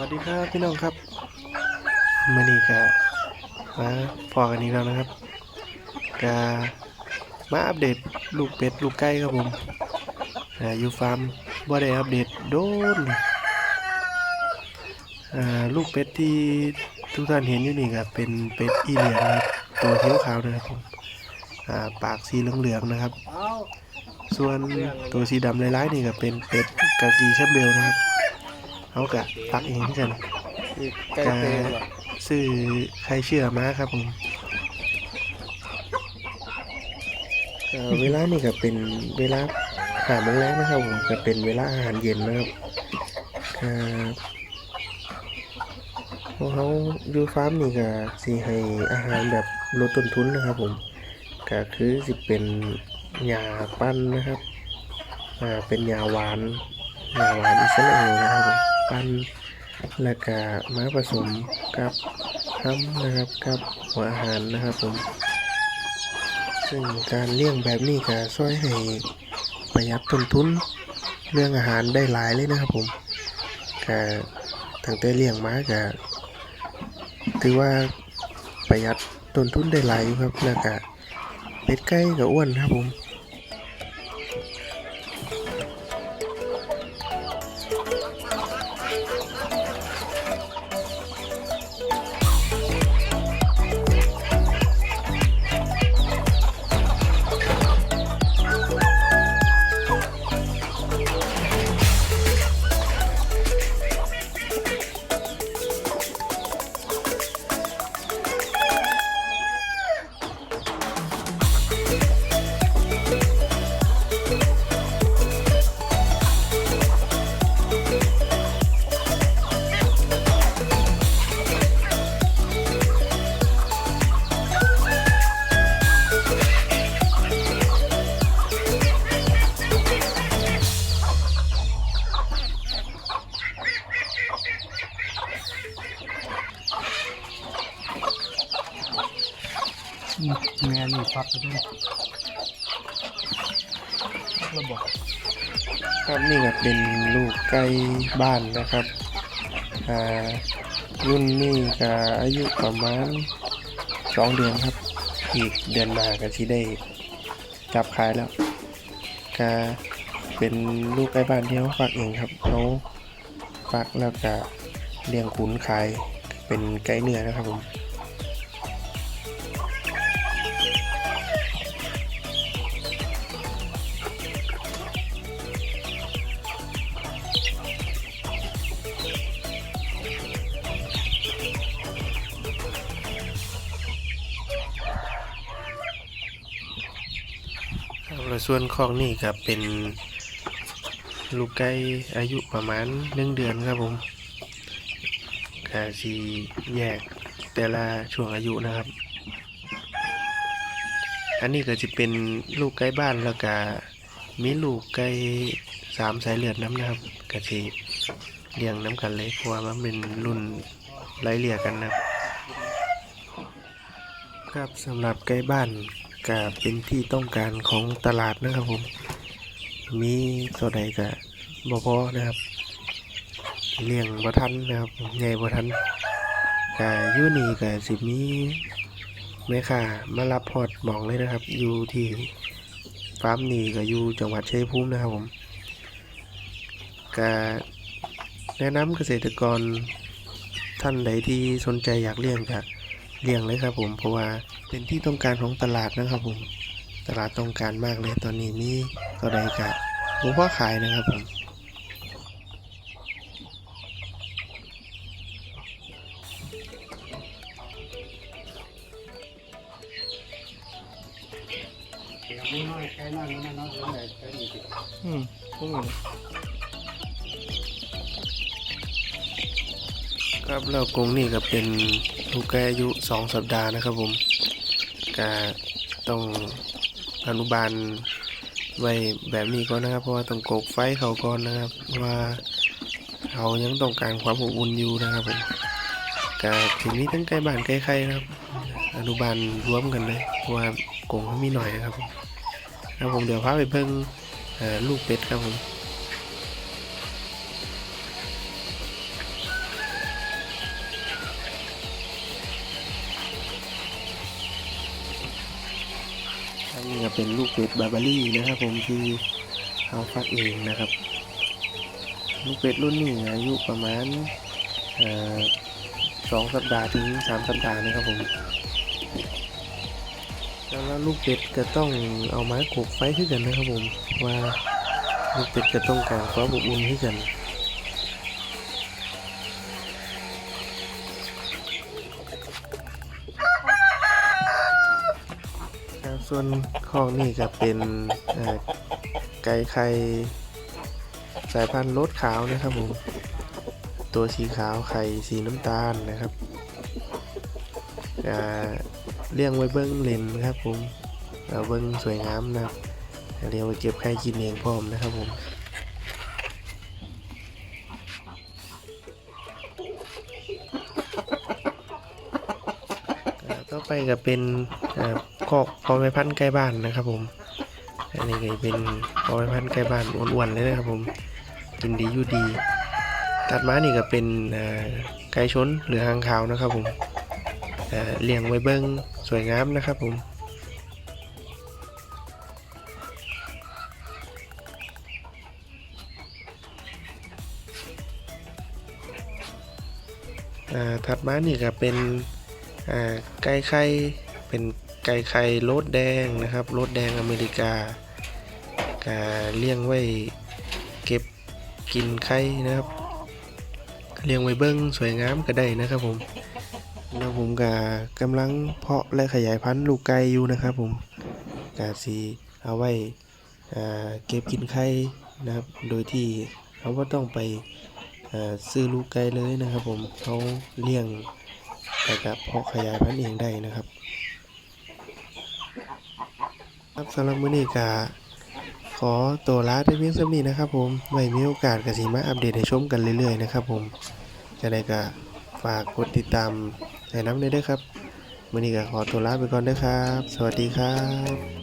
วัสดีครับพี่น้องครับมื่อนี้ก็มาพอกันนี้แล้วนะครับก็มาอัปเดตลูกเป็ดลูกไก่ครับผมอยู่ฟาร์มบ่ได้อัปเดตโดนลูกเป็ดที่ทุกท่านเห็นอยู่นี่ก็เป็นเป็ดอีเหลียงนะครับตัวเขียวขาวนะครับผมปากสีเหลืองๆนะครับ ส่วนตัวสีดำลายๆนี่ก็เป็นเป็ดกากีแชมเบลนะครับ เขากะพักเองที่กันใกล้เตงเหรอซื้อใครเชื่อมาครับผมเอ่อเวลานี่ก็เป็นเวลาหาโมงแรกนะครับผมก็เป็นเวลาอาหารเย็นนะครับครับพวกเขาอยู่ฟาร์มนี่ก็สิให้อาหารแบบลดต้นทุนนะครับผมก็คือสิเป็นหญ้าปั้นนะครับอ่าเป็นหญ้าหวานหญ้าหวานอิสราเอลนะครับผม ปั้นแล้วก็มาผสมกับน้ำนะครับกับหัวอาหารนะครับผม ซึ่งการเลี้ยงแบบนี้ก็ช่วยให้ประหยัดต้นทุนเรื่องอาหารได้หลายเลยนะครับผมก็ตั้งแต่เลี้ยงมาก็ถือว่าประหยัดต้นทุนได้หลายอยู่ครับแล้วก็เป็ดไก่ก็อ้วนครับผม แม่นี่พักไปด้วยระบบครับนี่ก็เป็นลูกไก่บ้านนะครับอ่ารุ่นนี้ก็อายุประมาณสองเดือนครับ อีกเดือนหน้าก็ที่ได้จับขายแล้วก็เป็นลูกไก่บ้านที่เขาฝากเองครับเขาฝากแล้วก็เลี้ยงขุนขายเป็นไก่เนื้อนะครับผม แล้วส่วนของนี่ครับเป็นลูกไก่อายุประมาณหนึ่งเดือนครับผมกาสีแยกแต่ละช่วงอายุนะครับ อันนี้ก็จะเป็นลูกไก่บ้านแล้วก็มีลูกไก่สามสายเลือดน้ำนะครับกะทีเลี้ยงน้ำกันเลยเพราะว่ามันเป็นรุ่นไล่เลี่ยกันนะครับ ครับสำหรับไก่บ้าน ก็เป็นที่ต้องการของตลาดนะครับผม มีตัวใดก็บ่พอนะครับ เลี้ยงบ่ทันนะครับใหญ่บ่ทันก็อยู่นี่ก็สิมีแม่ค้ามารับพอดหมองเลยนะครับ อยู่ที่ฟาร์มนี่ก็อยู่จังหวัดชัยภูมินะครับผมก็แนะนำเกษตรกรท่านใดที่สนใจอยากเลี้ยงก็ เลี้ยงเลยครับผมเพราะว่าเป็นที่ต้องการของตลาดนะครับผมตลาดต้องการมากเลยตอนนี้มีก็ได้กะผมพ่อขายนะครับผมน้อยใกล้น้อยไม่น้อยเท่าไหร่ใกล้นี่สิอืมพวกนี้ครับแล้วกรงนี่ก็เป็น ลูกแกอายุสองสัปดาห์นะครับผมก็ต้องอนุบาลไว้แบบนี้ก่อนนะครับ เพราะว่าต้องโกกไฟเขาก่อนนะครับว่าเขายังต้องการความอบอุ่นอยู่นะครับผมก็ทีนี้ทั้งใกล้บ้านใกล้ใครนะครับ อนุบาลรวมกันเลยเพราะว่ากงเขามีหน่อยนะครับผมแล้วผมเดี๋ยวพาไปเพิ่งลูกเป็ดครับผม เป็นลูกเป็ดบาร์บารี่นะครับ ผมที่เอาฟักเองนะครับ ลูกเป็ดรุ่นนี้อายุประมาณสองสัปดาห์ถึงสามสัปดาห์นะครับผมแล้วลูกเป็ดก็ต้องเอาไม้กบไฟขึ้นกันนะครับผมว่าลูกเป็ดก็ต้องการความอบอุ่นขึ้นกัน ครับ ส่วนของนี่ก็เป็นไก่ไข่สายพันธุ์รสขาวนะครับผม ตัวสีขาวไข่สีน้ำตาลนะครับเลี้ยงไว้เบิ้งเลนครับผมเอาเบิ้งสวยงามนะครับเลี้ยงไว้เก็บไข่กินเองพร้อมนะครับผมต่อไปก็เป็น คอกพอไม้พันต์ใกล้บ้านนะครับผม อันนี้ก็เป็นพอไม้พันต์ใกล้บ้านอ้วนๆเลยนะครับผม กินดีอยู่ดี ตัดมานี่ก็เป็นไก่ชนหรือหางขาวนะครับผมเลี้ยงไว้เบิ้งสวยงามนะครับผมถัดมานี่ก็เป็นไก่ไข่เป็น ก่ไข่รสแดงนะครับรสแดงอเมริกากาเลี้ยงไว้เก็บกินไข่นะครับเลี้ยงไว้เบิ้งสวยงามก็ได้นะครับผมแล้วผมก็กำลังเพาะและขยายพันธุ์ลูกไก่อยู่นะครับผมกาสีเอาไว้เก็บกินไข่นะครับ โดยที่เราก็ต้องไปซื้อลูกไก่เลยนะครับ ผมเขาเลี้ยงแต่กับเพาะขยายพันธุ์เองได้นะครับ ครับสำหรับมื้อนี้ก็ขอตัวลาไปเพียงสำนี้นะครับ ผมไว้มีโอกาสก็สิมาอัปเดตให้ชมกันเรื่อยๆนะครับ ผมจะได้ก็ฝากกดติดตามให้น้ำด้วยด้วยครับมื้อนี้ก็ขอตัวลาไปก่อนด้อครับ สวัสดีครับ